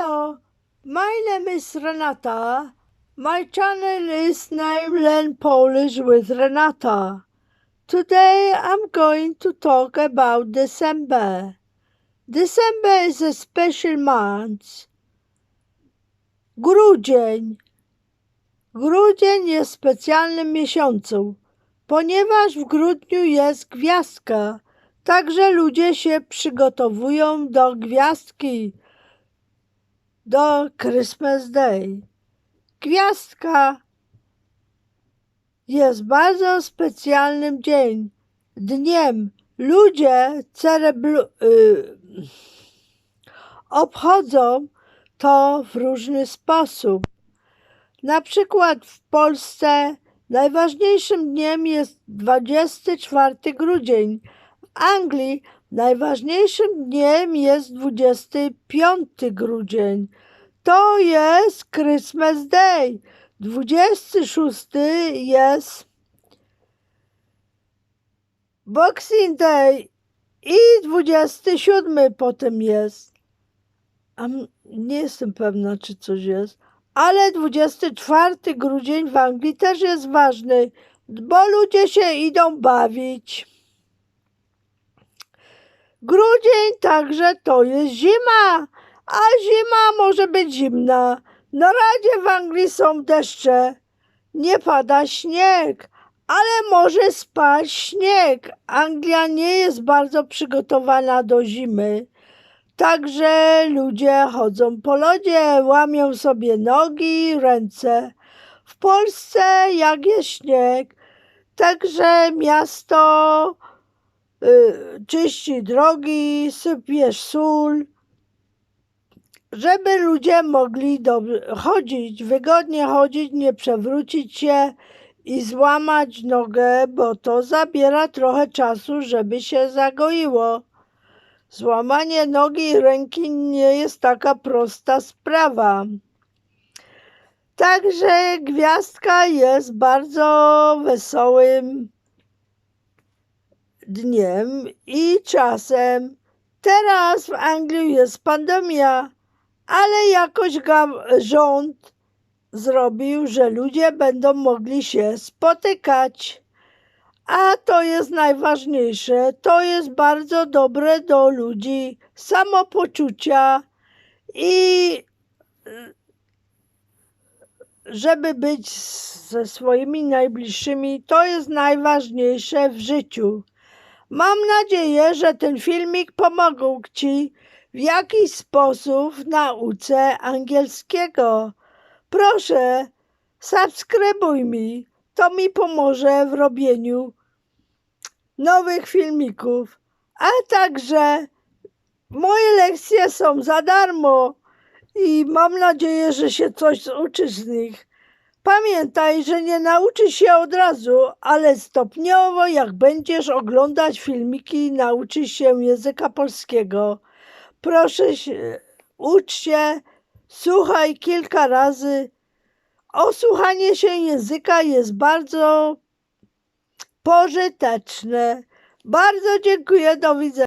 Hello, my name is Renata. My channel is named Learn Polish with Renata. Today I'm going to talk about December. December is a special month. Grudzień. Grudzień jest specjalnym miesiącem, ponieważ w grudniu jest gwiazdka. Także ludzie się przygotowują do gwiazdki, do Christmas Day. Gwiazdka jest bardzo specjalnym dzień, dniem. Ludzie cerebru- y- obchodzą to w różny sposób. Na przykład w Polsce najważniejszym dniem jest 24 grudzień. Anglii najważniejszym dniem jest 25 grudzień. To jest Christmas Day. 26 jest Boxing Day i 27 potem jest. A nie jestem pewna, czy coś jest. Ale 24 grudzień w Anglii też jest ważny, bo ludzie się idą bawić. Grudzień także to jest zima, a zima może być zimna. Na razie w Anglii są deszcze, nie pada śnieg, ale może spać śnieg. Anglia nie jest bardzo przygotowana do zimy. Także ludzie chodzą po lodzie, łamią sobie nogi, ręce. W Polsce jak jest śnieg, także miasto czyści drogi, sypie sól, żeby ludzie mogli chodzić, wygodnie chodzić, nie przewrócić się i złamać nogę, bo to zabiera trochę czasu, żeby się zagoiło. Złamanie nogi i ręki nie jest taka prosta sprawa. Także gwiazdka jest bardzo wesołym dniem i czasem. Teraz w Anglii jest pandemia, ale jakoś rząd zrobił, że ludzie będą mogli się spotykać. A to jest najważniejsze. To jest bardzo dobre do ludzi, samopoczucia i żeby być ze swoimi najbliższymi, to jest najważniejsze w życiu. Mam nadzieję, że ten filmik pomógł Ci w jakiś sposób w nauce angielskiego. Proszę, subskrybuj mi. To mi pomoże w robieniu nowych filmików. A także moje lekcje są za darmo i mam nadzieję, że się coś uczysz z nich. Pamiętaj, że nie nauczysz się od razu, ale stopniowo, jak będziesz oglądać filmiki, nauczysz się języka polskiego. Proszę się, ucz się, słuchaj kilka razy. Osłuchanie się języka jest bardzo pożyteczne. Bardzo dziękuję, do widzenia.